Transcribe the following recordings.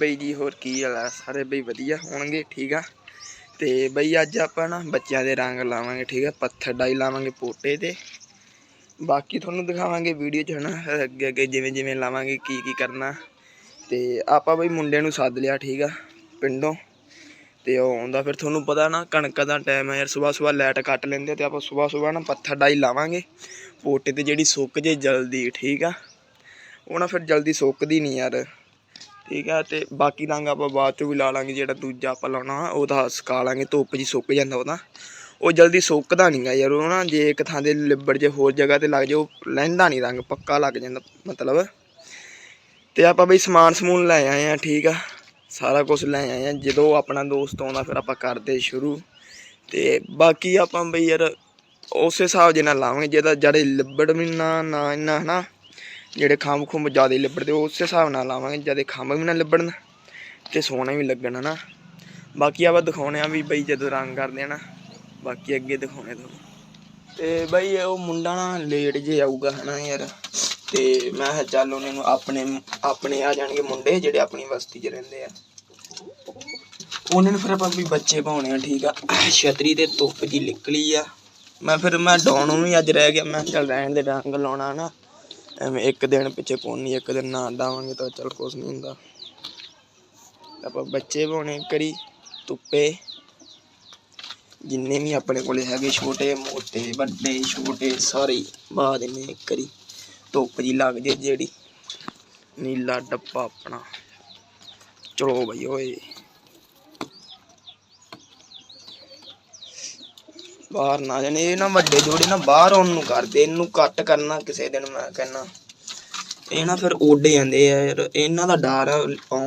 ਬਈ ਜੀ, ਹੋਰ ਕੀ ਹਾਲ ਆ? ਸਾਰੇ ਬਈ ਵਧੀਆ ਹੋਣਗੇ, ਠੀਕ ਆ? ਤੇ ਬਈ ਅੱਜ ਆਪਾਂ ਨਾ ਬੱਚਿਆਂ ਦੇ ਰੰਗ ਲਾਵਾਂਗੇ, ਠੀਕ ਆ? ਪੱਥਰ ਡਾਈ ਲਾਵਾਂਗੇ ਪੋਟੇ ਤੇ। ਬਾਕੀ ਤੁਹਾਨੂੰ ਦਿਖਾਵਾਂਗੇ ਵੀਡੀਓ 'ਚ, ਹਨਾ? ਅੱਗੇ ਅੱਗੇ ਜਿਵੇਂ ਜਿਵੇਂ ਲਾਵਾਂਗੇ, ਕੀ ਕੀ ਕਰਨਾ। ਤੇ ਆਪਾਂ ਬਈ ਮੁੰਡਿਆਂ ਨੂੰ ਸੱਦ ਲਿਆ, ਠੀਕ ਆ, ਪਿੰਡੋਂ। ਤੇ ਉਹ ਆਉਂਦਾ ਫਿਰ ਤੁਹਾਨੂੰ ਪਤਾ ਨਾ, ਕਣਕ ਦਾ ਟਾਈਮ ਆ ਯਾਰ, ਸਵੇਰ ਸਵੇਰ ਲਾਈਟ ਕੱਟ ਲੈਂਦੇ ਆ ਤੇ ਆਪਾਂ ਸਵੇਰ ਸਵੇਰ ਨਾ ਪੱਥਰ ਡਾਈ ਲਾਵਾਂਗੇ। ਪੋਟੇ ਤੇ ਜਿਹੜੀ ਸੁੱਕ ਜੇ ਜਲਦੀ, ਠੀਕ ਆ? ਉਹ ਨਾ ਫਿਰ ਜਲਦੀ ਸੁੱਕਦੀ ਨਹੀਂ ਯਾਰ। ਠੀਕ ਆ, ਤੇ ਬਾਕੀ ਰੰਗ ਆਪਾਂ ਬਾਅਦ ਚੋਂ ਵੀ ਲਾ ਲਾਂਗੇ ਜਿਹੜਾ ਦੂਜਾ ਆਪਾਂ ਲਾਉਣਾ ਉਹ ਤਾਂ ਸੁਕਾ ਲਾਂਗੇ, ਧੁੱਪ 'ਚ ਸੁੱਕ ਜਾਂਦਾ ਉਹ ਤਾਂ ਉਹ ਜਲਦੀ ਸੁੱਕਦਾ ਨਹੀਂਗਾ ਯਾਰ, ਉਹ ਨਾ ਜੇ ਇੱਕ ਥਾਂ ਦੇ ਲਿਬੜ ਜੇ ਹੋਰ ਜਗ੍ਹਾ ਤੇ ਲੱਗ ਜੇ, ਉਹ ਲੈਂਦਾ ਨਹੀਂ ਰੰਗ, ਪੱਕਾ ਲੱਗ ਜਾਂਦਾ ਮਤਲਬ। ਤੇ ਆਪਾਂ ਬਈ ਸਮਾਨ ਸਮੂਨ ਲੈ ਆਏ ਆ, ਠੀਕ ਆ, ਸਾਰਾ ਕੁਝ ਲੈ ਆਏ ਆ, ਜਦੋਂ ਆਪਣਾ ਦੋਸਤ ਆਉਂਦਾ ਫਿਰ ਆਪਾਂ ਕਰਦੇ ਸ਼ੁਰੂ। ਤੇ ਬਾਕੀ ਆਪਾਂ ਬਈ ਯਾਰ, ਉਸੇ ਹਿਸਾਬ ਦੇ ਨਾਲ ਲਾਵਾਂਗੇ, ਜਿਹਦਾ ਜਿਹੜੇ ਲਿਬੜ ਵੀ ਨਾ ਨਾ ਇੰਨਾ ਹਨਾ ਜਿਹੜੇ ਖੰਭ ਖੁੰਭ ਜ਼ਿਆਦਾ ਲੱਭੜਦੇ ਉਹ ਉਸੇ ਹਿਸਾਬ ਨਾਲ ਲਾਵਾਂਗੇ, ਜ਼ਿਆਦਾ ਖੰਭ ਵੀ ਨਾ ਲਿਬੜਨ ਤੇ ਸੋਹਣਾ ਵੀ ਲੱਗਣ, ਹਨਾ? ਬਾਕੀ ਆਪਾਂ ਦਿਖਾਉਣੇ ਆ ਵੀ ਬਈ ਜਦੋਂ ਰੰਗ ਕਰਦੇ ਆ ਨਾ, ਬਾਕੀ ਅੱਗੇ ਦਿਖਾਉਣੇ ਤੁਹਾਨੂੰ। ਤੇ ਬਈ ਉਹ ਮੁੰਡਾ ਨਾ ਲੇਟ ਜੇ ਆਊਗਾ, ਹਨਾ ਯਾਰ? ਤੇ ਮੈਂ ਕਿਹਾ ਚੱਲ ਉਹਨਾਂ ਨੂੰ ਆਪਣੇ ਆਪਣੇ ਆ ਜਾਣਗੇ ਮੁੰਡੇ, ਜਿਹੜੇ ਆਪਣੀ ਬਸਤੀ 'ਚ ਰਹਿੰਦੇ ਆ। ਉਹਨਾਂ ਨੂੰ ਫਿਰ ਆਪਾਂ ਵੀ ਬੱਚੇ ਪਾਉਣੇ ਆ, ਠੀਕ ਆ। ਛਤਰੀ ਤੇ ਧੁੱਪ ਜੀ ਨਿਕਲੀ ਆ। ਮੈਂ ਫਿਰ, ਮੈਂ ਡਾਉਣ ਵੀ ਅੱਜ ਰਹਿ ਗਿਆ, ਮੈਂ ਚੱਲ ਰਹਿਣ ਦੇ, ਰੰਗ ਲਾਉਣਾ ਨਾ ਐਵੇਂ ਇੱਕ ਦਿਨ ਪਿੱਛੇ ਕੋਨੀ ਇੱਕ ਦਿਨ ਨਾ ਡਾਵਾਂਗੇ ਤਾਂ ਚੱਲ ਕੁਛ ਨਹੀਂ ਹੁੰਦਾ। ਆਪਾਂ ਬੱਚੇ ਪਾਉਣੇ ਕਰੀ ਧੁੱਪੇ। ਜਿੰਨੇ ਵੀ ਆਪਣੇ ਕੋਲੇ ਹੈਗੇ ਛੋਟੇ, ਮੋਟੇ, ਵੱਡੇ, ਛੋਟੇ, ਸਾਰੇ ਬਾਹ ਦਿੰਨੇ ਇੱਕ ਕਰੀ ਧੁੱਪ ਜੀ ਲੱਗ ਜੇ ਜਿਹੜੀ। ਨੀਲਾ ਡੱਬਾ ਆਪਣਾ। ਚਲੋ ਬਈ ਓਏ। ਬਾਹਰ ਨਾ ਜਾਣੇ, ਇਹ ਨਾ ਵੱਡੇ ਜੋੜੇ ਨਾ ਬਾਹਰ ਆਉਣ ਨੂੰ ਕਰਦੇ, ਇਹਨੂੰ ਕੱਟ ਕਰਨਾ ਕਿਸੇ ਦਿਨ ਮੈਂ ਕਹਿੰਨਾ ਇਹ ਨਾ ਫਿਰ ਉੱਡ ਜਾਂਦੇ ਆ ਯਾਰ, ਇਹਨਾਂ ਦਾ ਡਰ ਆ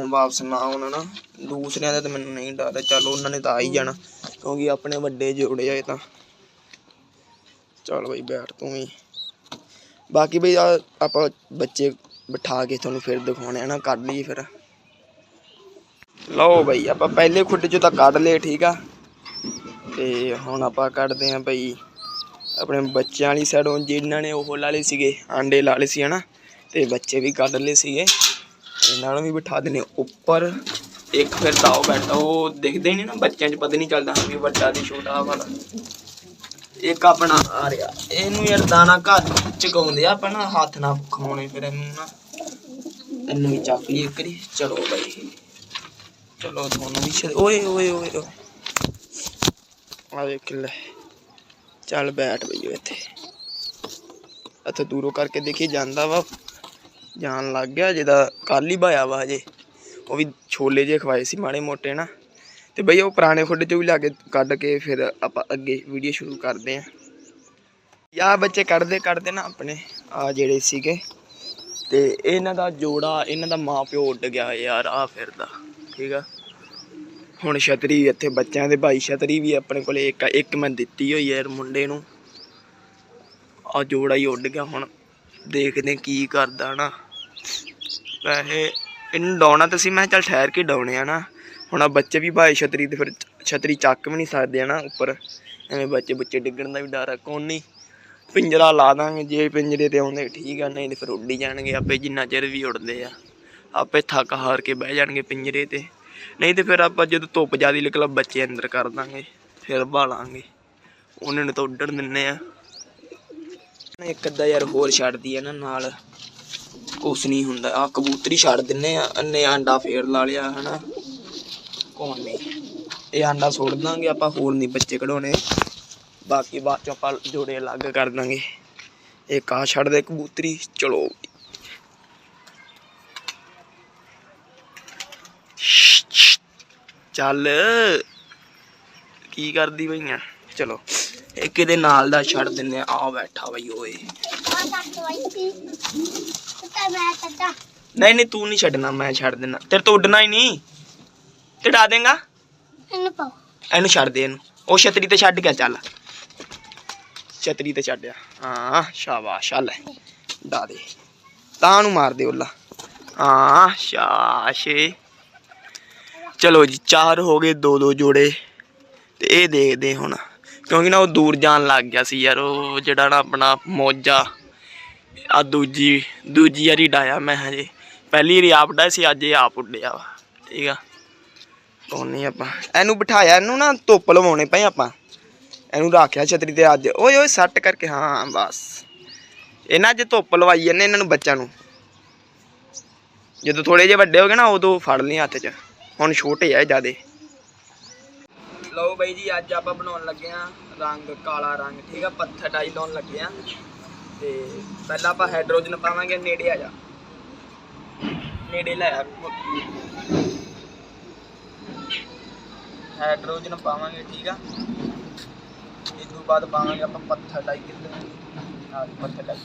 ਵਾਪਸ ਨਾ ਆਉਣ ਨਾ ਦੂਸਰਿਆਂ ਦਾ ਤਾਂ ਮੈਨੂੰ ਨਹੀਂ ਡਰ, ਚੱਲ ਉਹਨਾਂ ਨੇ ਤਾਂ ਆ ਹੀ ਜਾਣਾ, ਕਿਉਂਕਿ ਆਪਣੇ ਵੱਡੇ ਜੋੜੇ ਆਏ ਤਾਂ। ਚਲ ਬਈ ਬੈਠ ਤੂੰ ਵੀ। ਬਾਕੀ ਬਈ ਆਪਾਂ ਬੱਚੇ ਬਿਠਾ ਕੇ ਤੁਹਾਨੂੰ ਫਿਰ ਦਿਖਾਉਣੇ ਆ ਨਾ ਕੱਢ ਲਈ ਫਿਰ। ਲਓ ਬਈ, ਆਪਾਂ ਪਹਿਲੇ ਖੁੱਡੇ ਚੋਂ ਤਾਂ ਕੱਢ ਲਏ, ਠੀਕ ਆ। ਤੇ ਹੁਣ ਆਪਾਂ ਕੱਢਦੇ ਆਂ ਬਈ ਆਪਣੇ ਬੱਚਿਆਂ ਵਾਲੀ ਸਾਈਡੋਂ ਜਿਨ੍ਹਾਂ ਨੇ ਉਹ ਲਾ ਲਏ ਸੀਗੇ, ਆਂਡੇ ਲਾ ਲਏ ਸੀ, ਹਨਾ? ਤੇ ਬੱਚੇ ਵੀ ਕੱਢ ਲਏ ਸੀਗੇ। ਇਹਨਾਂ ਨੂੰ ਵੀ ਬਿਠਾ ਦੇਣੇ ਉੱਪਰ। ਇੱਕ ਫਿਰ ਤਾਓ ਬੈਠਾ ਉਹ ਦਿਖਦੇ ਹੀ ਨਹੀਂ ਨਾ, ਬੱਚਿਆਂ 'ਚ ਪਤਾ ਨਹੀਂ ਚੱਲਦਾ ਵੀ ਵੱਡਾ ਤੇ ਛੋਟਾ ਵਾਲਾ। ਇੱਕ ਆਪਣਾ ਆ ਰਿਹਾ। ਇਹਨੂੰ ਯਾਰ ਦਾਣਾ ਘਰ ਚਕਾਉਂਦੇ ਆ ਆਪਣਾ ਹੱਥ ਨਾਲ ਖਾਉਣੇ ਫਿਰ ਇਹਨੂੰ ਨਾ। ਇਹਨੂੰ ਵੀ ਚੱਕ ਲਈ ਇੱਕ ਵਾਰੀ। ਚਲੋ ਬਾਈ। ਚਲੋ ਤੁਹਾਨੂੰ ਵੀ ਓਏ ਓਏ ਓਏ ਓਏ। ਆ ਵੇਖ ਲੈ। ਚੱਲ ਬੈਠ ਬਈ ਇੱਥੇ। ਇੱਥੇ ਦੂਰੋਂ ਕਰਕੇ ਦੇਖੀ ਜਾਂਦਾ ਵਾ। ਜਾਣ ਲੱਗ ਗਿਆ ਜਿਹਦਾ ਕੱਲ ਹੀ ਭਾਇਆ ਵਾ ਹਜੇ। ਉਹ ਵੀ ਛੋਲੇ ਜੇ ਖਵਾਏ ਸੀ ਮਾੜੇ ਮੋਟੇ ਨਾ। ਤੇ ਬਈ ਉਹ ਪੁਰਾਣੇ ਖੁੱਡ ਚੋਂ ਵੀ ਲਾ ਕੇ ਕੱਢ ਕੇ ਫਿਰ ਆਪਾਂ ਅੱਗੇ ਵੀਡੀਓ ਸ਼ੁਰੂ ਕਰਦੇ ਆਂ। ਯਾ ਬੱਚੇ ਕੱਢਦੇ ਕੱਢਦੇ ਨਾ ਆਪਣੇ ਆ ਜਿਹੜੇ ਸੀਗੇ। ਤੇ ਇਹਨਾਂ ਦਾ ਜੋੜਾ, ਇਹਨਾਂ ਦਾ ਮਾਂ ਪਿਓ ਉੱਡ ਗਿਆ ਯਾਰ ਆ ਫਿਰਦਾ ਠੀਕ ਆ? ਹੁਣ ਛਤਰੀ ਇੱਥੇ ਬੱਚਿਆਂ ਦੇ ਭਾਈ ਛਤਰੀ ਵੀ ਆਪਣੇ ਕੋਲੇ ਇੱਕ ਇੱਕ ਮੈਂ ਦਿੱਤੀ ਹੋਈ ਹੈ ਯਾਰ ਮੁੰਡੇ ਨੂੰ। ਆ ਜੋੜਾ ਹੀ ਉੱਡ ਗਿਆ ਹੁਣ। ਦੇਖਦੇ ਕੀ ਕਰਦਾ ਨਾ। ਵੈਸੇ ਇਹਨੂੰ ਡਾਉਣਾ ਤਾਂ ਸੀ, ਮੈਂ ਕਿਹਾ ਚੱਲ ਠਹਿਰ ਕੇ ਡਾਉਣੇ ਆ ਨਾ। ਹੁਣ ਆ ਬੱਚੇ ਵੀ ਭਾਈ ਛਤਰੀ ਤੇ ਫਿਰ ਛਤਰੀ ਚੱਕ ਵੀ ਨਹੀਂ ਸਕਦੇ ਆ ਨਾ ਉੱਪਰ। ਐਵੇਂ ਬੱਚੇ ਬੱਚੇ ਡਿੱਗਣ ਦਾ ਵੀ ਡਰ ਆ ਕੋਈ ਨਹੀਂ। ਪਿੰਜਰਾ ਲਾ ਦਾਂਗੇ, ਜੇ ਪਿੰਜਰੇ ਤੇ ਆਉਂਦੇ ਠੀਕ ਆ, ਨਹੀਂ ਤੇ ਫਿਰ ਉੱਡੀ ਜਾਣਗੇ, ਆਪੇ ਜਿੰਨਾ ਚਿਰ ਵੀ ਉੱਡਦੇ ਆ। ਆਪੇ ਥੱਕ ਹਾਰ ਕੇ ਬਹਿ ਜਾਣਗੇ ਪਿੰਜਰੇ ਤੇ। ਨਹੀਂ ਤੇ ਫਿਰ ਆਪਾਂ ਜਦੋਂ ਧੁੱਪ ਜ਼ਿਆਦਾ ਨਿਕਲਾ ਬੱਚੇ ਅੰਦਰ ਕਰ ਦਾਂਗੇ, ਫਿਰ ਬਾਲਾਂਗੇ। ਉਹਨਾਂ ਨੂੰ ਤਾਂ ਉੱਡਣ ਦਿੰਨੇ ਆ। ਇੱਕ ਅੱਧਾ ਯਾਰ ਹੋਰ ਛੱਡਦੀ ਆ ਨਾ ਨਾਲ। ਕੁਛ ਨਹੀਂ ਹੁੰਦਾ। ਆ ਕਬੂਤਰੀ ਛੱਡ ਦਿੰਨੇ ਆ। ਅੰਨੇ ਆਂਡਾ ਫੇਰ ਲਾ ਲਿਆ, ਹਨਾ। ਕੌਣ ਨਹੀਂ। ਇਹ ਆਂਡਾ ਸੁੱਟ ਦਾਂਗੇ, ਆਪਾਂ ਹੋਰ ਨਹੀਂ ਬੱਚੇ ਕਢਾਉਣੇ। ਬਾਕੀ ਬਾਅਦ ਚੋਂ ਆਪਾਂ ਜੋੜੇ ਅਲੱਗ ਕਰ ਦਾਂਗੇ। ਇਹ ਆ ਛੱਡ ਦੇ ਕਬੂਤਰੀ। ਚਲੋ। ਚੱਲ। ਕੀ ਕਰਦੀ ਪਈਆਂ ਚਲੋ ਇੱਕ ਇਹਦੇ ਨਾਲ ਦਾ ਛੱਡ ਦਿੰਨੇ ਆ। ਆ ਬੈਠਾ ਬਈ ਓਏ। ਨਹੀਂ ਨਹੀਂ ਤੂੰ ਨਹੀਂ ਛੱਡਣਾ ਮੈਂ ਛੱਡ ਦੇਣਾ ਤੇਰੇ ਤੋਂ ਉੱਡਣਾ ਹੀ ਨਹੀਂ। ਚੜਾ ਦੇਗਾ? ਇਹਨੂੰ ਛੱਡ ਦੇ ਇਹਨੂੰ। ਉਹ ਛਤਰੀ ਤੇ ਛੱਡ ਗਿਆ ਚੱਲ। ਛਤਰੀ ਤੇ ਛੱਡਿਆ ਹਾਂ ਸ਼ਾਬਾਸ਼ ਚੱਲ। ਡਾ ਦੇ। ਤਾਂ ਨੂੰ ਮਾਰ ਦੇ ਉੱਲਾ। ਹਾਂ ਸ਼ਾਸ਼ੇ ਚਲੋ ਜੀ, ਚਾਰ ਹੋ ਗਏ ਦੋ ਦੋ ਜੋੜੇ। ਤੇ ਇਹ ਦੇਖਦੇ ਹੁਣ। ਕਿਉਂਕਿ ਨਾ ਉਹ ਦੂਰ ਜਾਣ ਲੱਗ ਗਿਆ ਸੀ ਯਾਰ, ਉਹ ਜਿਹੜਾ ਨਾ ਆਪਣਾ ਮੋਜਾ, ਆ ਦੂਜੀ ਦੂਜੀ ਵਾਰੀ ਡਾਇਆ ਮੈਂ ਹਜੇ। ਪਹਿਲੀ ਵਾਰੀ ਆਪ ਡਾਇਆ ਸੀ, ਅੱਜ ਇਹ ਆਪ ਉੱਡਿਆ ਵਾ। ਠੀਕ ਆ? ਪਾਉਣੀ ਆਪਾਂ। ਇਹਨੂੰ ਬਿਠਾਇਆ, ਇਹਨੂੰ ਨਾ ਧੁੱਪ ਲਵਾਉਣੇ ਪਏ ਆਪਾਂ। ਇਹਨੂੰ ਰੱਖਿਆ ਛਤਰੀ ਤੇ ਅੱਜ। ਓਏ ਓਏ, ਸੱਟ ਕਰਕੇ, ਹਾਂ, ਬਸ। ਇਹਨਾਂ 'ਚ ਧੁੱਪ ਲਵਾਈ ਜਾਂਦੇ ਇਹਨਾਂ ਨੂੰ ਬੱਚਿਆਂ ਨੂੰ। ਜਦੋਂ ਥੋੜੇ ਜਿਹੇ ਵੱਡੇ ਹੋ ਗਏ ਨਾ, ਉਦੋਂ ਫੜ ਲਈ ਹੱਥ 'ਚ। ਹੁਣ ਛੋਟੇ ਆ ਜਿਆਦੇ। ਲਓ ਬਾਈ ਜੀ, ਅੱਜ ਆਪਾਂ ਬਣਾਉਣ ਲੱਗੇ ਆ ਰੰਗ, ਕਾਲਾ ਰੰਗ, ਠੀਕ ਆ, ਪੱਥਰ ਡਾਈ ਲਾਉਣ ਲੱਗੇ ਆ ਤੇ ਪਹਿਲਾਂ ਆਪਾਂ ਹਾਈਡਰੋਜਨ ਪਾਵਾਂਗੇ, ਨੇੜੇ ਆ ਜਾ। ਨੇੜੇ ਲੈ ਆ। ਹਾਈਡਰੋਜਨ ਪਾਵਾਂਗੇ, ਠੀਕ ਆ। ਇਸ ਤੋਂ ਬਾਅਦ ਪਾਵਾਂਗੇ ਆਪਾਂ ਪੱਥਰ ਡਾਈ ਕਿੱਥੇ ਆ? ਪੱਥਰ ਡਾਈ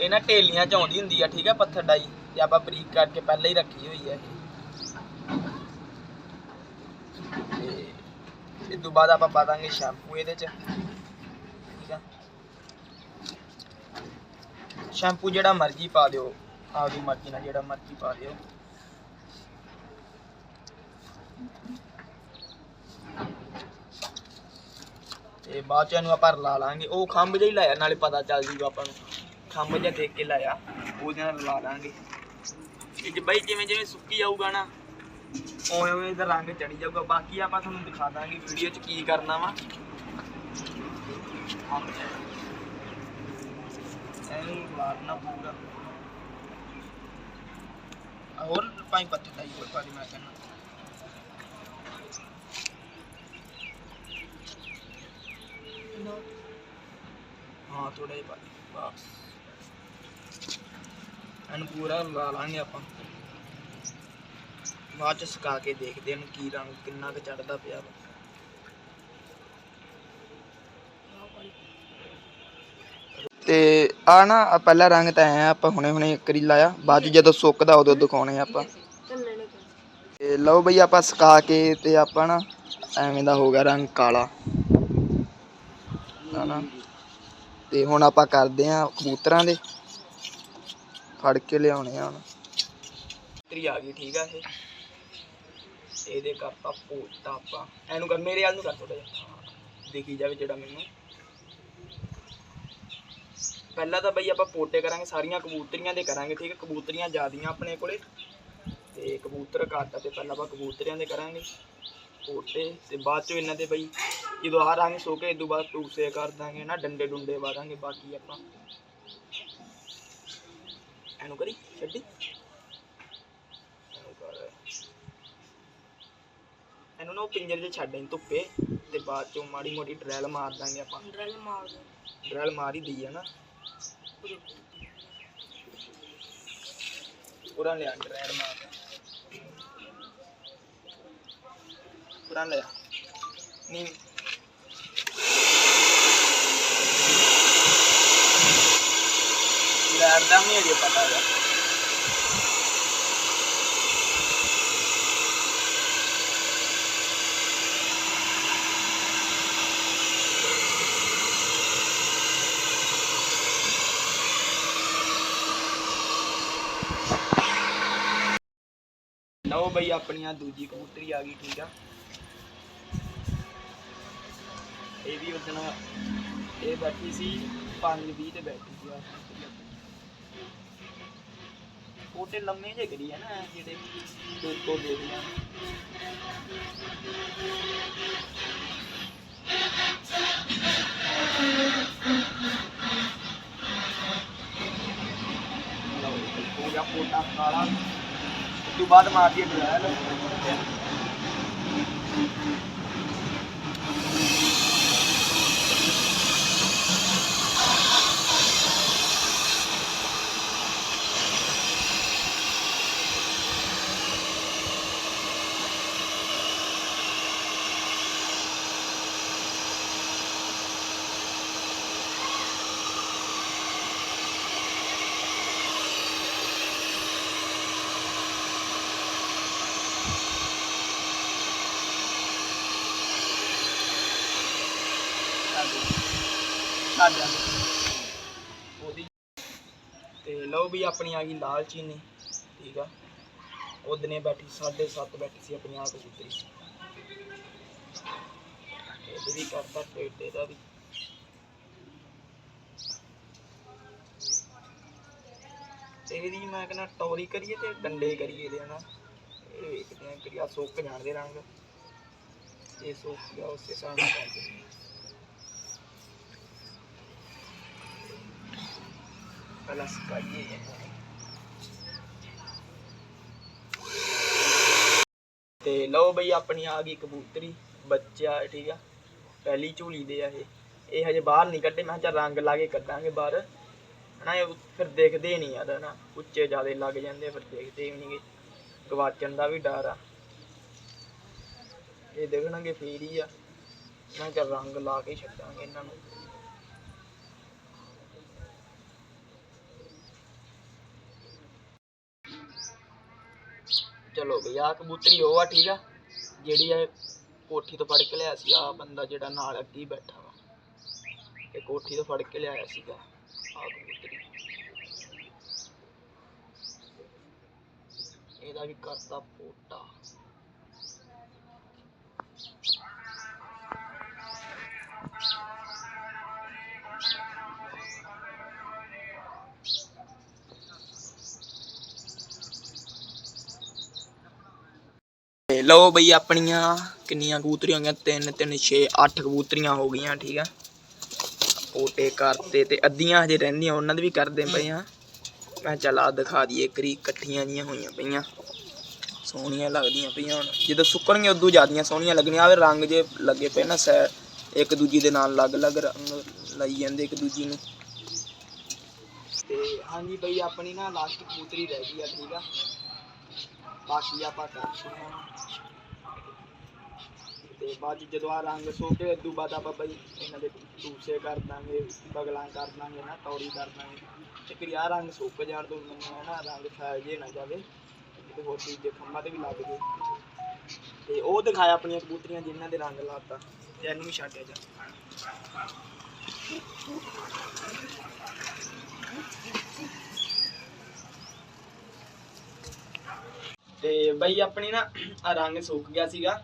ਇਹ ਨਾ ਢੇਲੀਆਂ ਚ ਆਉਂਦੀ ਹੁੰਦੀ ਆ, ਠੀਕ ਆ, ਪੱਥਰ ਡਾਈ ਤੇ ਆਪਾਂ ਬਰੀਕ ਕਰਕੇ ਪਹਿਲਾਂ ਹੀ ਰੱਖੀ ਹੋਈ ਹੈ ਇਸ ਤੋਂ ਬਾਅਦ ਆਪਾਂ ਪਾ ਦਾਂਗੇ ਸ਼ੈਂਪੂ ਇਹਦੇ ਚ ਠੀਕ ਆ ਸ਼ੈਂਪੂ ਜਿਹੜਾ ਮਰਜ਼ੀ ਪਾ ਦਿਓ ਆਪਦੀ ਮਰਜ਼ੀ ਨਾਲ ਜਿਹੜਾ ਮਰਜ਼ੀ ਪਾ ਦਿਓ ਤੇ ਬਾਅਦ ਚ ਇਹਨੂੰ ਆਪਾਂ ਰਲਾ ਲਾਂਗੇ ਉਹ ਖੰਭ ਜਿਹਾ ਹੀ ਲਾਇਆ ਨਾਲੇ ਪਤਾ ਚੱਲ ਜੂਗਾ ਆਪਾਂ ਨੂੰ ਖੰਭ ਜਿਹਾ ਦੇਖ ਕੇ ਲਾਇਆ ਉਹਦੇ ਨਾਲ ਰਲਾ ਲਾਂਗੇ ਇਹ ਬਈ ਜਿਵੇਂ ਜਿਵੇਂ ਸੁੱਕੀ ਜਾਊਗਾ ਨਾ ਉਵੇਂ ਉਵੇਂ ਇਹਦਾ ਰੰਗ ਚੜੀ ਜਾਊਗਾ। ਬਾਕੀ ਆਪਾਂ ਤੁਹਾਨੂੰ ਦਿਖਾ ਦਾਂਗੇ ਵੀਡੀਓ 'ਚ ਕੀ ਕਰਨਾ ਵਾ। ਇਹਨੂੰ ਲਾਣਾ ਪੂਰਾ ਹੋਰ ਪਾਈ ਪੱਤੇ ਦਾ ਹੋਰ ਪਾ ਮੈਂ ਕਹਿੰਦਾ। ਹਾਂ ਥੋੜਾ ਜਿਹਾ ਪਾ ਬਸ। ਇਹਨੂੰ ਪੂਰਾ ਲਾ ਲਾਂਗੇ ਆਪਾਂ। ਬਾਅਦ ਚ ਸੁਕਾ ਕੇ ਦੇਖਦੇ ਹਾਂ ਕੀ ਰੰਗ ਕਿੰਨਾ ਕੁ ਚੜਦਾ ਪਿਆ ਵਾ। ਤੇ ਆ ਨਾ ਆਹ ਪਹਿਲਾ ਰੰਗ ਤਾਂ ਐ ਆਪਾਂ ਹੁਣੇ ਹੁਣੇ ਇੱਕ ਵਾਰੀ ਲਾਇਆ। ਬਾਅਦ ਚ ਜਦੋਂ ਸੁੱਕਦਾ ਉਦੋਂ ਦਿਖਾਉਣੇ ਆਪਾਂ। ਤੇ ਲਓ ਬਈ ਆਪਾਂ ਸੁਕਾ ਕੇ ਤੇ ਆਪਾਂ ਨਾ ਐਵੇਂ ਦਾ ਹੋ ਗਿਆ ਰੰਗ ਕਾਲਾ। ਹਨਾ ਤੇ ਹੁਣ ਆਪਾਂ ਕਰਦੇ ਆ ਕਬੂਤਰਾਂ ਦੇ। ਫੜ ਕੇ ਲਿਆਉਣੇ ਆ ਹੁਣ। ਤਰੀ ਆ ਗਈ ਠੀਕ ਆ ਇਹ? ਇਹਦੇ ਕਰਤਾ ਪੋਤਾ ਆਪਾਂ ਇਹਨੂੰ ਕਰ ਮੇਰੇ ਵੱਲ ਨੂੰ ਕਰ ਥੋੜਾ ਜਿਹਾ। ਦੇਖੀ ਜਾਵੇ ਜਿਹੜਾ ਮੈਨੂੰ। ਪਹਿਲਾਂ ਤਾਂ ਬਈ ਆਪਾਂ ਪੋਟੇ ਕਰਾਂਗੇ, ਸਾਰੀਆਂ ਕਬੂਤਰੀਆਂ ਦੇ ਕਰਾਂਗੇ, ਠੀਕ ਹੈ? ਕਬੂਤਰੀਆਂ ਜ਼ਿਆਦੀਆਂ ਆਪਣੇ ਕੋਲੇ। ਤੇ ਕਬੂਤਰ ਘੱਟ ਆ ਤੇ ਪਹਿਲਾਂ ਆਪਾਂ ਕਬੂਤਰਿਆਂ ਦੇ ਕਰਾਂਗੇ। ਪੋਟੇ ਤੇ ਬਾਅਦ ਚੋਂ ਇਹਨਾਂ ਦੇ ਬਈ ਜਦੋਂ ਆ ਰੰਗ ਸੁੱਕੇ ਇਦੋਂ ਬਾਅਦ ਟੂਸੇ ਕਰ ਦਾਂਗੇ ਨਾ? ਡੰਡੇ ਡੁੰਡੇ ਵਾਰਾਂਗੇ, ਬਾਕੀ ਆਪਾਂ। ਇਹਨੂੰ ਕਰੀ, ਛੱਡੀ ਇਹਨੂੰ ਕਰ ਇਹਨੂੰ ਨਾ ਉਹ ਪਿੰਜਰੇ 'ਚ ਛੱਡ ਇਹਨੂੰ ਧੁੱਪੇ ਤੇ ਬਾਅਦ ਚੋਂ ਮਾੜੀ ਮੋਟੀ ਡਰੈਲ ਮਾਰ ਦਾਂਗੇ ਆਪਾਂ। ਡਰਲ ਮਾਰ ਦੇ। ਡਰੈਲ ਮਾਰ ਹੀ ਦਈ ਹੈ ਨਾ। ਪੂਰਾ ਲਿਆ ਡਰੈਲ ਮਾਰ। ਪੂਰਾ ਲਿਆ। ਨਹੀਂ ਲੈਟ ਦਾ ਨਹੀਂ ਅਜੇ ਪਤਾ ਹੈ ਲਓ ਬਈ ਆਪਣੀਆਂ ਦੂਜੀ ਕਬੂਤਰੀ ਆ ਗਈ ਠੀਕ ਆ। ਇਹ ਵੀ ਉਦਣ ਇਹ ਬੈਠੀ ਸੀ 5:20 ਤੇ ਬੈਠੀ ਸੀ। ਆ ਕੋਟੇ ਲੰਮੇ ਜਿਹੇ ਕਰੀ ਹੈ ਨਾ ਜਿਹੜੇ ਦੋ ਤੋਂ ਦੇ ਦਿਆਂ ਲਓ ਜੀ, ਕਾਲਾ ਤੋਂ ਬਾਅਦ ਮਾਰ ਦਈਏ ਡਰੈਲ ਸਾਡਾ ਉਹਦੀ ਤੇ ਲਓ ਵੀ ਆਪਣੀ ਆ ਗਈ ਲਾਲ ਚੀਨੀ, ਠੀਕ ਆ। ਉਹਦਨੇ ਬੈਠੀ 7.5 ਬੈਠੀ ਸੀ ਆਪਣੀ ਆਪ ਕਬੂਤਰੀ ਇਹਦੇ ਵੀ ਕਰਤਾ ਟੇਡੇ ਦਾ ਵੀ। ਤੇ ਇਹਦੀ ਮੈਂ ਕਹਿੰਦਾ ਟੌਰੀ ਕਰੀਏ ਤੇ ਡੰਡੇ ਕਰੀਏ ਇਹਦੇ ਨਾਲ ਇਹ ਵੇਖਦੇ ਆ ਕਿ ਆ ਸੁੱਕ ਜਾਣਦੇ ਰੰਗ। ਇਹ ਸੁੱਕ ਗਿਆ, ਉਸੇ ਹਿਸਾਬ ਨਾਲ। ਕਰ ਦਿੰਦੇ ਆ। ਤੇ ਲਓ ਬਈ ਆਪਣੀ ਆ ਗਈ ਕਬੂਤਰੀ, ਬੱਚਾ, ਠੀਕ ਆ, ਪਹਿਲੀ ਝੂਲੀ ਦੇ ਆ ਇਹ। ਇਹ ਹਜੇ ਬਾਹਰ ਨਹੀਂ ਕੱਢੇ, ਮੈਂ ਕਿਹਾ ਚੱਲ ਰੰਗ ਲਾ ਕੇ ਕੱਢਾਂਗੇ ਬਾਹਰ। ਹਨਾ, ਇਹ ਫਿਰ ਦੇਖਦੇ ਨਹੀਂ ਯਾਰ, ਹਨਾ, ਉੱਚੇ ਜਿਆਦੇ ਲੱਗ ਜਾਂਦੇ ਫਿਰ ਦੇਖਦੇ ਵੀ ਨਹੀਂਗੇ ਗਵਾਚਣ ਦਾ ਵੀ ਡਰ ਆ। ਇਹ ਦੇਖਣਗੇ ਫੇਰ ਹੀ ਆ। ਮੈਂ ਕਿਹਾ ਚੱਲ ਰੰਗ ਲਾ ਕੇ ਛੱਡਾਂਗੇ ਇਹਨਾਂ ਨੂੰ। ਚਲੋ ਬਈ ਆ ਕਬੂਤਰੀ ਉਹ ਆ, ਠੀਕ ਆ, ਜਿਹੜੀ ਇਹ ਕੋਠੀ ਤੋਂ ਫੜ ਕੇ ਲਿਆ ਸੀ ਆ ਬੰਦਾ ਜਿਹੜਾ ਨਾਲ ਅੱਗੇ ਹੀ ਬੈਠਾ ਵਾ। ਇਹ ਕੋਠੀ ਤੋਂ ਫੜ ਕੇ ਲਿਆਇਆ ਸੀਗਾ ਆ ਕਬੂਤਰੀ। ਇਹਦਾ ਵੀ ਕਰਤਾ ਪੋਟਾ ਲਓ ਬਈ ਆਪਣੀਆਂ ਕਿੰਨੀਆਂ ਕਬੂਤਰੀਆਂ ਹੋ ਗਈਆਂ? 3 3 6 8 ਕਬੂਤਰੀਆਂ ਹੋ ਗਈਆਂ, ਠੀਕ ਆ। ਪੋਟੇ ਕਰਤੇ ਤੇ ਅੱਧੀਆਂ ਹਜੇ ਰਹਿੰਦੀਆਂ, ਉਹਨਾਂ ਦੇ ਵੀ ਕਰਦੇ ਪਏ ਆ। ਮੈਂ ਚੱਲ ਆ ਦਿਖਾ ਦਈਏ ਕਰੀ ਇਕੱਠੀਆਂ ਜੀਆਂ ਹੋਈਆਂ ਪਈਆਂ। ਸੋਹਣੀਆਂ ਲੱਗਦੀਆਂ ਪਈਆਂ ਹੁਣ। ਜਦੋਂ ਸੁੱਕਣਗੀਆਂ, ਉਦੋਂ ਜ਼ਿਆਦੀਆਂ ਸੋਹਣੀਆਂ ਲੱਗਣੀਆਂ। ਆਵੇ ਰੰਗ ਜੇ ਲੱਗੇ ਪਏ ਨਾ, ਸੈ ਇੱਕ ਦੂਜੀ ਦੇ ਨਾਲ ਅਲੱਗ-ਅਲੱਗ ਰੰਗ ਲਾਈ ਜਾਂਦੇ ਇੱਕ ਦੂਜੀ ਨੂੰ। ਤੇ ਹਾਂਜੀ ਬਈ, ਆਪਣੀ ਨਾ ਲਾਸਟ ਕਬੂਤਰੀ ਰਹਿ ਗਈ ਆ, ਠੀਕ ਆ। ਬਾਕੀ ਆਪਾਂ ਕਰ ਸ਼ੁਰੂ ਤੇ ਬਾਅਦ ਜਦੋਂ ਆ ਰੰਗ ਸੋਕੇ ਉਦੋਂ ਬਾਅਦ ਆਪਾਂ ਬਈ ਇਹਨਾਂ ਦੇ ਟੂਸੇ ਕਰ ਦਾਂਗੇ, ਬਗਲਾਂ ਕਰ ਦਾਂਗੇ, ਨਾ ਤੌੜੀ ਕਰ ਦਾਂਗੇ। ਤੇ ਫਿਰ ਆਹ ਰੰਗ ਸੁੱਕ ਜਾਣ ਤੋਂ ਮੈਨੂੰ ਹੈ ਨਾ ਰੰਗ ਫੈਲ ਜੇ ਨਾ ਜਾਵੇ ਕਿਤੇ ਹੋਰ ਚੀਜ਼ ਦੇ ਖੰਭਾਂ ਤੇ ਵੀ ਲੱਗ ਜੇ। ਤੇ ਉਹ ਦਿਖਾਇਆ ਆਪਣੀਆਂ ਕਬੂਤਰੀਆਂ ਜਿਨ੍ਹਾਂ ਦੇ ਰੰਗ ਲਾਤਾ, ਤੇ ਇਹਨੂੰ ਵੀ ਛੱਡਿਆ ਜਾ ਤੇ ਬਈ ਆਪਣੀ ਨਾ ਆ ਰੰਗ ਸੁੱਕ ਗਿਆ ਸੀਗਾ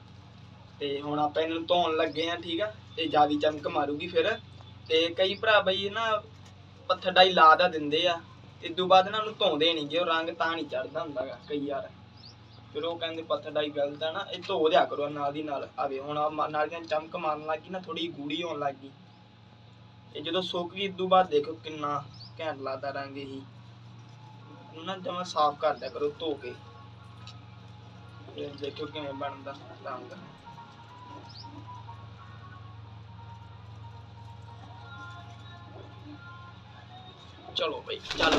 ਤੇ ਹੁਣ ਆਪਾਂ ਇਹਨੂੰ ਧੋਣ ਲੱਗੇ ਆ ਠੀਕ ਆ? ਤੇ ਜਿਆਦੀ ਚਮਕ ਮਾਰੂਗੀ ਫਿਰ। ਤੇ ਕਈ ਭਰਾ ਬਈ ਨਾ ਪੱਥਰ ਡਾਈ ਲਾ ਦਾ ਦਿੰਦੇ ਆ। ਤੇ ਤੋਂ ਬਾਅਦ ਨਾ ਉਹਨੂੰ ਧੋਂਦੇ ਨਹੀਂ ਜੇ ਉਹ ਰੰਗ ਤਾਂ ਨਹੀਂ ਚੜਦਾ ਹੁੰਦਾਗਾ ਕਈ ਯਾਰ ਫਿਰ ਉਹ ਕਹਿੰਦੇ ਪੱਥਰ ਡਾਈ ਗਲਤ ਆ ਨਾ, ਇਹ ਧੋ ਦਿਆ ਕਰੋ ਨਾਲ ਦੀ ਨਾਲ। ਆਵੇ, ਹੁਣ ਨਾਲ ਦੀ ਚਮਕ ਮਾਰਨ ਲੱਗੀ ਨਾ ਥੋੜੀ ਗੂੜੀ ਹੋਣ ਲੱਗੀ ਇਹ ਜਦੋਂ ਸੁੱਕ ਗਈ ਤੋਂ ਬਾਅਦ ਦੇਖੋ ਕਿੰਨਾ ਘੈਂਟ ਲੱਗਦਾ ਰੰਗ ਇਹੀ। ਉਹਨੂੰ ਨਾ ਜਮਾ ਸਾਫ਼ ਕਰ ਦਿਆ ਕਰੋ ਧੋ ਕੇ। ਦੇਖੋ ਕਿਵੇਂ ਬਣਦਾ ਰੰਗ ਚਲੋ ਬਈ, ਚੱਲ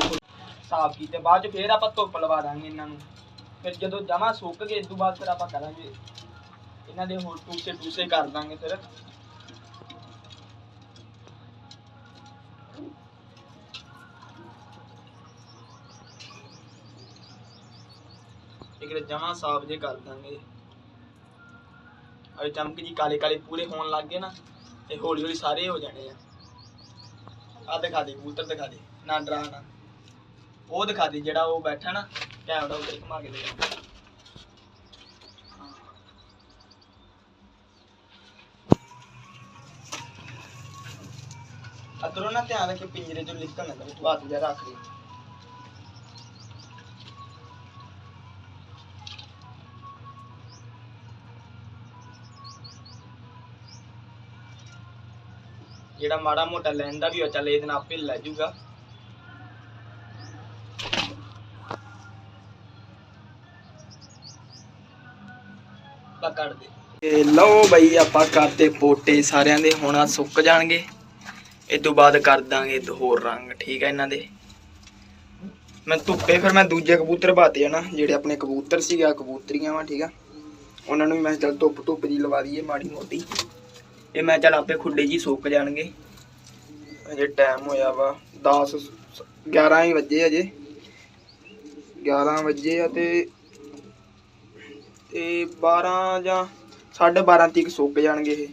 ਸਾਫ਼ ਕੀਤੇ, ਬਾਅਦ ਚ ਫੇਰ ਆਪਾਂ ਧੁੱਪ ਲਵਾ ਦਾਂਗੇ ਇਹਨਾਂ ਨੂੰ। ਫਿਰ ਜਦੋਂ ਜਮਾ ਸੁੱਕ ਗਏ, ਇਸ ਤੋਂ ਬਾਅਦ ਫਿਰ ਆਪਾਂ ਕਰਾਂਗੇ। ਇਹਨਾਂ ਦੇ ਹੋਰ ਟੂਸੇ ਟੂਸੇ ਕਰ ਦਾਂਗੇ ਫਿਰ। ਇੱਕ ਜਮਾ ਸਾਫ਼ ਜੇ ਕਰ ਦਾਂਗੇ। ਅਰੇ ਚਮਕ ਜੀ ਕਾਲੇ ਕਾਲੇ ਪੂਰੇ ਹੋਣ ਲੱਗ ਗਏ ਨਾ, ਤੇ ਹੌਲੀ ਹੌਲੀ ਸਾਰੇ ਹੋ ਜਾਣੇ ਆ। ਆ ਦਿਖਾ ਦੇ, ਕਬੂਤਰ ਦਿਖਾ ਦੇ, ਨਾ ਡਰਾ ਨਾ। ਉਹ ਦਿਖਾ ਦੇ ਜਿਹੜਾ ਉਹ ਬੈਠਾ ਨਾ, ਕੈਮਰਾ ਉੱਤੇ ਘੁਮਾ ਕੇ ਦੇ। ਅਦਰੋਂ ਨਾ ਧਿਆਨ ਰੱਖੇ ਪਿੰਜਰੇ ਚੋਂ ਨਿਕਲ ਨਾ ਕਰੇ ਤੂੰ ਹੱਥ ਜਿਹਾ ਰੱਖ ਲਈ ਜਿਹੜਾ ਮਾੜਾ ਮੋਟਾ ਲੈਂਦਾ ਵੀ ਹੋ ਚੱਲ ਇਹਦੇ ਨਾਲ ਆਪੇ ਲੈ ਜਾਊਗਾ ਆਪਾਂ ਕੱਢ ਦੇ। ਤੇ ਲਓ ਬਈ, ਆਪਾਂ ਕਰਤੇ ਪੋਟੇ ਸਾਰਿਆਂ ਦੇ, ਹੁਣ ਸੁੱਕ ਜਾਣਗੇ। ਇਸ ਤੋਂ ਬਾਅਦ ਕਰ ਦਾਂਗੇ ਦੋ ਹੋਰ ਰੰਗ, ਠੀਕ ਹੈ ਇਹਨਾਂ ਦੇ। ਮੈਂ ਧੁੱਪੇ ਫਿਰ ਮੈਂ ਦੂਜੇ ਕਬੂਤਰ ਪਾਤੇ ਆ ਨਾ, ਜਿਹੜੇ ਆਪਣੇ ਕਬੂਤਰ ਸੀਗਾ ਕਬੂਤਰੀਆਂ ਵਾ, ਠੀਕ ਆ। ਉਹਨਾਂ ਨੂੰ ਵੀ ਮੈਂ ਚੱਲ ਧੁੱਪ ਧੁੱਪ ਜੀ ਲਵਾ ਦਈਏ ਮਾੜੀ ਮੋਟੀ। ਇਹ ਮੈਂ ਚੱਲ ਆਪੇ ਖੁੱਡੇ ਜੀ ਸੁੱਕ ਜਾਣਗੇ। ਅਜੇ ਟਾਈਮ ਹੋਇਆ ਵਾ 10 11 ਹੀ ਵਜੇ ਅਜੇ। 11 ਵਜੇ ਆ ਤੇ ਤੇ 12 ਜਾਂ 12:30 ਤੱਕ ਸੁੱਕ ਜਾਣਗੇ ਇਹ।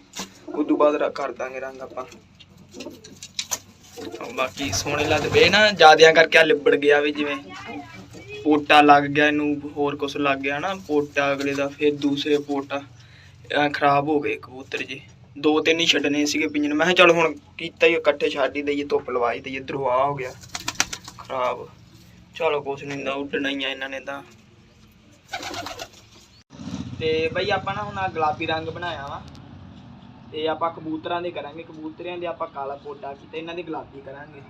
ਉਦੋਂ ਬਾਅਦ ਰ- ਕਰ ਦਾਂਗੇ ਰੰਗ ਆਪਾਂ। ਬਾਕੀ ਸੋਹਣੇ ਲੱਗਦੇ ਪਏ ਨਾ ਜਿਆਦਿਆਂ ਕਰਕੇ ਆ ਲਿਬੜ ਗਿਆ ਵੀ ਜਿਵੇਂ ਪੋਟਾ ਲੱਗ ਗਿਆ ਇਹਨੂੰ ਹੋਰ ਕੁਝ ਲੱਗ ਗਿਆ ਨਾ ਪੋਟਾ ਅਗਲੇ ਦਾ ਫਿਰ ਦੂਸਰੇ ਪੋਟਾ। ਖਰਾਬ ਹੋ ਗਏ ਕਬੂਤਰ ਜੀ। ਦੋ ਤਿੰਨ ਹੀ ਛੱਡਨੇ ਸੀਗੇ ਪਿੰਜਣ। ਮੈਂ ਕਿਹਾ ਚੱਲ ਹੁਣ ਕੀਤਾ ਹੀ ਇਕੱਠੇ ਛੱਡ ਹੀ ਦਈਏ, ਧੁੱਪ ਲਵਾਈ ਦਈਏ ਇਧਰੋਂ ਹੋ ਗਿਆ। ਖਰਾਬ। ਚਲੋ ਕੁਛ ਨਹੀਂ ਹੁੰਦਾ ਉੱਡਣਾ ਹੀ ਆ ਇਹਨਾਂ ਨੇ ਤਾਂ। ਤੇ ਬਈ ਆਪਾਂ ਨਾ ਹੁਣ ਆਹ ਗੁਲਾਬੀ ਰੰਗ ਬਣਾਇਆ ਵਾ। ਤੇ ਆਪਾਂ ਕਬੂਤਰਾਂ ਦੇ ਕਰਾਂਗੇ। ਕਬੂਤਰਿਆਂ ਦੇ ਆਪਾਂ ਕਾਲਾ ਪੋਟਾ ਕੀਤਾ, ਇਹਨਾਂ ਦੇ ਗੁਲਾਬੀ ਕਰਾਂਗੇ।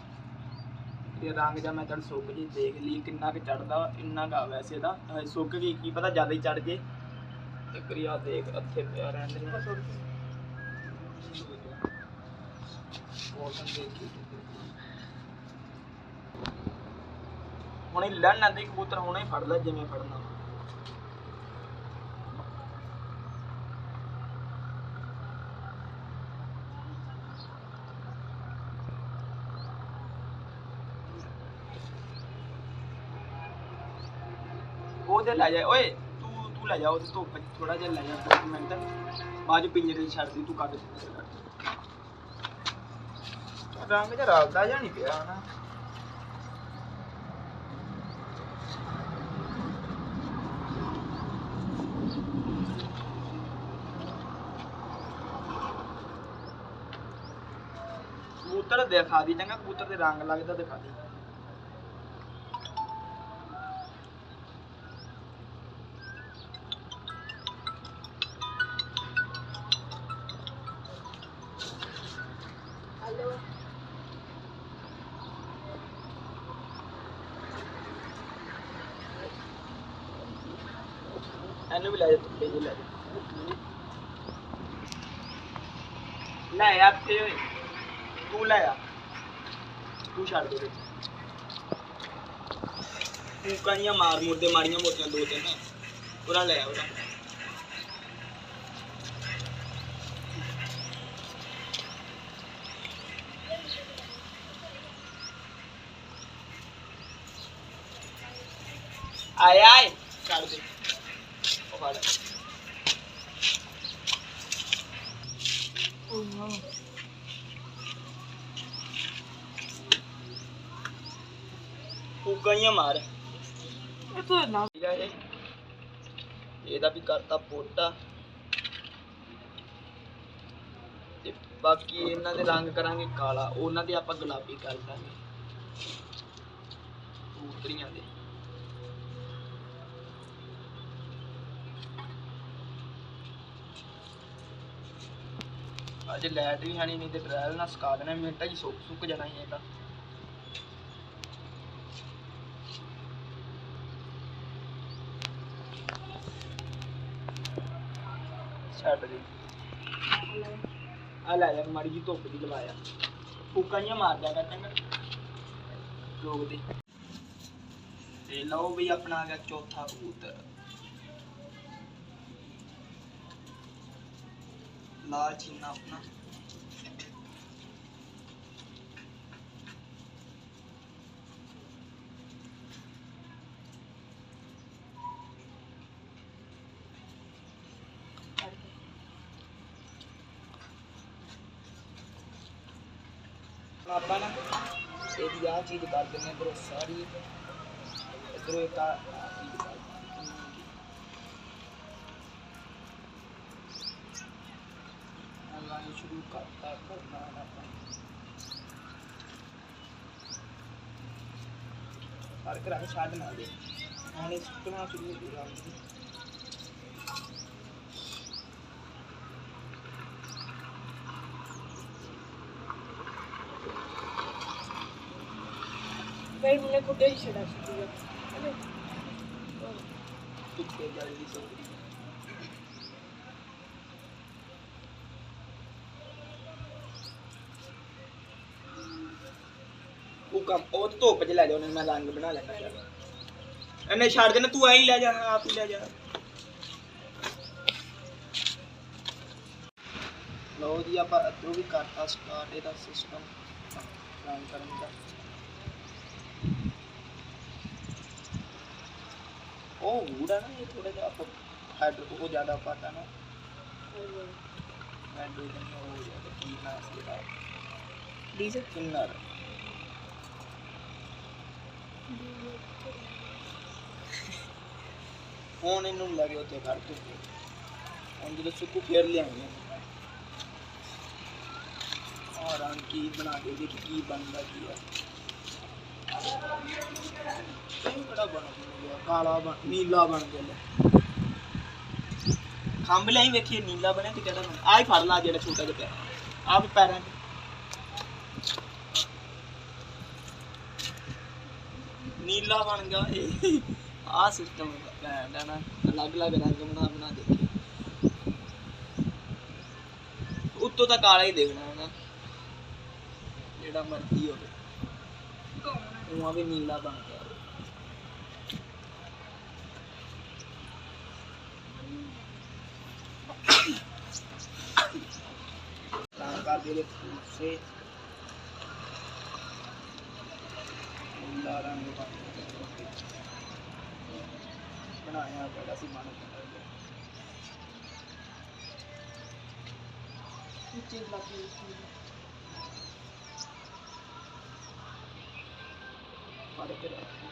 ਤੇ ਰੰਗ ਜਾਂ ਮੈਂ ਚੜ ਸੁੱਕ ਜੀ ਦੇਖ ਲਈ, ਕਿੰਨਾ ਕੁ ਚੜਦਾ ਇੰਨਾ ਕਾ ਵੈਸੇ ਦਾ ਸੁੱਕ ਗਈ, ਕੀ ਪਤਾ ਜ਼ਿਆਦਾ ਹੀ ਚੜ ਜੇ। ਤੇ ਕਰਿਆ ਦੇਖ, ਇੱਥੇ ਪਿਆ ਰਹਿੰਦੇ ਨੇ ਕੋਟਨ ਦੇਖੀ ਹੁਣੇ ਲੜਨ ਨਾ ਕਬੂਤਰ ਹੁਣੇ ਫੜ ਲੈ, ਜਿਵੇਂ ਫੜਨਾ ਉਹਦੇ ਲੈ ਜਾ, ਓਏ, ਤੂੰ ਤੂੰ ਲੈ ਜਾ, ਉਹਦੇ ਧੁੱਪ ਥੋੜਾ ਜਿਹਾ ਲੈ ਜਾ ਦੋ ਕੁ ਮਿੰਟ। ਬਾਅਦ ਪਿੰਜਰੇ 'ਚ ਛੱਡ ਦੀ, ਤੂੰ ਕੱਢ ਰੰਗ ਜਿਹਾ ਰਲਦਾ ਜਾਂ ਨਹੀਂ ਪਿਆ ਨਾ ਕਬੂਤਰ ਦਿਖਾ ਦੀ, ਚੰਗਾ ਕਬੂਤਰ ਦੇ ਰੰਗ ਲੱਗਦਾ ਦਿਖਾ ਦੀ। ਆਏ ਆਏ। ਛੱਡ ਦੇ। ਉਹ ਫੜ। ਫੂਕਾਂ ਮਾਰ। ਇਹ ਤਾਂ ਨਾ ਸੀਗਾ ਇਹ। ਇਹਦਾ ਵੀ ਕਰਤਾ ਪੋਟਾ। ਤੇ ਬਾਕੀ ਇਹਨਾਂ ਦੇ ਰੰਗ ਕਰਾਂਗੇ ਕਾਲਾ। ਉਹਨਾਂ ਦੇ ਆਪਾਂ ਗੁਲਾਬੀ ਕਰ ਦਾਂਗੇ। ਦੇ। ਅੱਜ ਲਾਈਟ ਵੀ ਹੈ ਨਹੀਂ ਤੇ ਡਰਾਈਵਰ ਨਾਲ ਸਕਾ ਦੇਣਾ ਮਿੰਟਾਂ ਹੀ ਸੁੱਕ ਸੁੱਕ ਜਾਣਾ ਹੀ ਇਹਦਾ ਛੱਡ ਦੇ। ਆ ਲੈ ਜਾ ਮਾੜੀ ਜੀ ਧੁੱਪ ਦੀ ਲਵਾਇਆ ਫੂਕਾਂ ਜਿਹੀਆਂ ਮਾਰ ਜਾ ਕਰ ਚੰਗਾ ਲੋਕ ਦੇ। ਤੇ ਲਓ ਵੀ ਆਪਣਾ ਆ ਗਿਆ ਚੌਥਾ ਕਬੂਤਰ। ਲਾਲ ਚੀਨਾ ਆਪਣਾ ਹੁਣ ਆਪਾਂ ਨਾ ਇਹਦੀ ਆਹ ਚੀਜ਼ ਕਰ ਦਿੰਦੇ ਇਧਰੋਂ ਸਾਰੀ ਇਧਰੋਂ ਇੱਕ ਕਰਤਾ ਕਰਨਾ ਹੈ ਆਪਾਂ ਫ਼ਰਕ ਰੱਖ ਛੱਡ ਨਾ ਦੇ। ਇਹ ਸੁੱਕਣਾ ਸ਼ੁਰੂ ਹੋ। ਗਿਆ ਫਿਰ ਮੈਨੇ ਹੀ ਛੜਾ ਸੀਗਾ ਧੁੱਪੇ ਜਲਦੀ ਸੁੱਕ ਉਹ ਕੰਮ ਉਹ ਤੇ ਧੁੱਪ 'ਚ ਲੈ ਜਾ ਉਹਨੇ ਮੈਂ ਰੰਗ ਬਣਾ ਲੈਣਾ ਯਾਰ ਇਹਨੇ ਛੱਡ ਦੇਣਾ ਤੂੰ ਐਂ ਹੀ ਲੈ ਜਾ ਆਪ ਹੀ ਲੈ ਜਾ। ਲਓ ਜੀ ਆਪਾਂ ਇੱਧਰੋਂ ਵੀ ਕਰਤਾ ਸਟਾਰਟ ਇਹਦਾ ਸਿਸਟਮ ਰੰਗ ਕਰਨ ਦਾ। ਉਹ ਵੂੜਾ ਨਾ ਇਹ ਥੋੜਾ ਜਿਹਾ ਆਪਾਂ ਹੈਡ ਉਹ ਜ਼ਿਆਦਾ ਪਾਤਾ ਨਾ। ਦੋ ਦਿਨ ਹੋ ਤੇ ਕੀ ਨਾ ਸੀਗਾ ਡੀਜ਼ਲ ਕਿੰਨਰ ਹੁਣ ਇਹਨੂੰ ਲੱਗੇ ਉੱਤੇ ਕਰ ਦੋ ਹੁਣ ਜਦੋਂ ਸੁੱਕੂ ਫੇਰ ਲਿਆਉਂਗੇ ਔਰ ਆਂ ਕੀ ਬਣਾ ਕੇ ਦੇਖੀ ਕੀ ਬਣਦਾ, ਕੀ ਆ। ਇਹ ਕਿਹੜਾ ਬਣ ਗਿਆ? ਕਾਲਾ ਬਣ, ਨੀਲਾ ਬਣ ਗਿਆ ਲੈ। ਖੰਭ ਲਈ ਵੇਖੀਏ ਨੀਲਾ ਬਣਿਆ ਤੇ ਕਿਹੜਾ ਬਣਿਆ? ਆਹ ਹੀ ਫੜ ਲਾ ਜਿਹੜਾ ਛੋਟਾ ਜਿਹਾ ਪਿਆ। ਆਹ ਪੈਰਾਂ 'ਚ ਨੀਲਾ ਬਣ ਗਿਆ ਇਹ। ਆਹ ਸਿਸਟਮ ਹੈ ਨਾ ਅਲੱਗ ਅਲੱਗ ਰੰਗ ਬਣਾ ਬਣਾ ਦੇਖੇ ਉੱਤੋਂ ਤਾਂ ਕਾਲਾ ਹੀ ਦੇਖਣਾ ਹੈ ਜਿਹੜਾ ਮਰਜ਼ੀ ਹੋਵੇ। ਉਹ ਵੀ ਨੀਲਾ ਬਣ ਗਿਆ। ਤਾਂ ਦੇ ਸੇ ਨੀਲਾ ਰੰਗ ਬਣ ਬਣਾਇਆ ਬੜਾ ਸੀ ਮਨ ਨੀਚੇ ਲੱਗੀ ਫੜ ਕੇ ਰੱਖ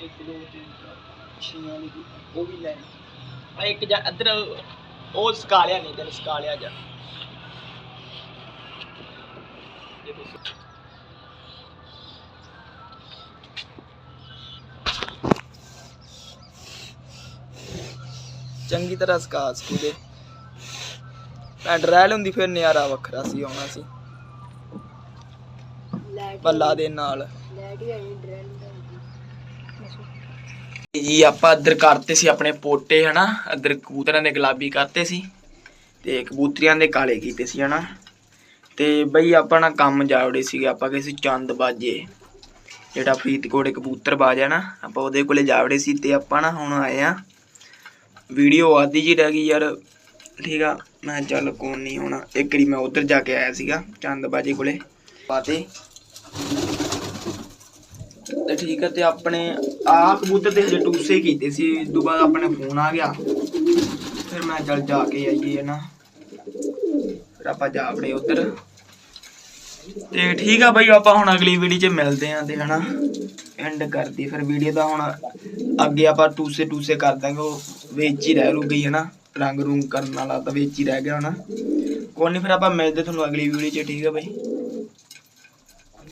ਇੱਕ ਦੋ ਤਿੰਨ ਚਾਰ ਪੰਜ, ਛੇ ਵਾਲੀ ਵੀ ਉਹ ਵੀ ਲੈ ਆ ਇੱਕ ਜਾਂ ਅਦਰ ਉਹ ਸਕਾਲਿਆ ਨਹੀਂ ਤੇ ਸਕਾਲਿਆ ਜਾ। ਦੇਖੋ। ਚੰਗੀ ਤਰ੍ਹਾਂ ਸਕਾ ਸਕੂ ਦੇ। ਪੈਂਟ ਰਹਿ ਹੁੰਦੀ ਫਿਰ ਨਿਆਰਾ ਵੱਖਰਾ ਸੀ ਆਉਣਾ ਸੀ। ਪੱਲਾ ਦੇ ਨਾਲ। ਜੀ ਆਪਾਂ ਇੱਧਰ ਕਰਤੇ ਸੀ ਆਪਣੇ ਪੋਟੇ ਹਨਾ? ਇੱਧਰ ਕਬੂਤਰਾਂ ਦੇ ਗੁਲਾਬੀ ਕਰਤੇ ਸੀ। ਤੇ ਕਬੂਤਰੀਆਂ ਦੇ ਕਾਲੇ ਕੀਤੇ ਸੀ ਹਨਾ? ਤੇ ਬਈ ਆਪਾਂ ਨਾ ਕੰਮ ਜਾਵੜੇ ਸੀਗੇ। ਆਪਾਂ ਗਏ ਸੀ ਚੰਦ ਬਾਜੇ ਜਿਹੜਾ ਫਰੀਦਕੋਟ ਕਬੂਤਰ ਬਾਜ ਹੈ ਨਾ ਆਪਾਂ ਉਹਦੇ ਕੋਲੇ ਜਾਵੜੇ ਸੀ ਤੇ ਆਪਾਂ ਨਾ ਹੁਣ ਆਏ ਆ ਵੀਡੀਓ ਆਦੀ ਜੀ ਰਹਿ ਗਈ ਯਾਰ। ਠੀਕ ਆ ਮੈਂ ਚੱਲ ਕੋਈ ਨਹੀਂ ਹੁਣ ਇੱਕ ਵਾਰੀ ਮੈਂ ਉਧਰ ਜਾ ਕੇ ਆਇਆ ਸੀਗਾ ਚੰਦ ਬਾਜੇ ਕੋਲੇ। ਪਾਤੇ ਤੇ ਠੀਕ ਹੈ ਤੇ ਆਪਣੇ ਆ ਕਬੂਤਰ ਤੇ ਹਜੇ ਟੂਸੇ ਕੀਤੇ ਸੀ ਦੁਬਾਰਾ ਆਪਣੇ ਫੋਨ ਆ ਗਿਆ। ਫਿਰ ਮੈਂ ਚੱਲ ਜਾ ਕੇ ਆਈਏ ਨਾ। ਫਿਰ ਆਪਾਂ ਜਾ ਵੜੇ ਉਧਰ। ਤੇ ਠੀਕ ਆ ਬਾਈ, ਆਪਾਂ ਹੁਣ ਅਗਲੀ ਵੀਡੀਓ 'ਚ ਮਿਲਦੇ ਆਂ ਤੇ ਹਨਾ ਐਂਡ ਕਰਦੀ ਫਿਰ ਵੀਡੀਓ ਦਾ ਹੁਣ ਅੱਗੇ ਆਪਾਂ ਟੂਸੇ ਟੂਸੇ ਕਰ ਦਾਂਗੇ, ਉਹ ਵਿੱਚ ਹੀ ਰਹਿ ਰੂ ਗਈ ਹਨਾ, ਰੰਗ ਰੂੰਗ ਕਰਨ ਵਾਲਾ ਤਾਂ ਵਿੱਚ ਹੀ ਰਹਿ ਗਿਆ ਹਨਾ ਕੋਈ ਨਹੀਂ ਫਿਰ ਆਪਾਂ ਮਿਲਦੇ ਤੁਹਾਨੂੰ ਅਗਲੀ ਵੀਡੀਓ 'ਚ, ਠੀਕ ਆ ਬਾਈ?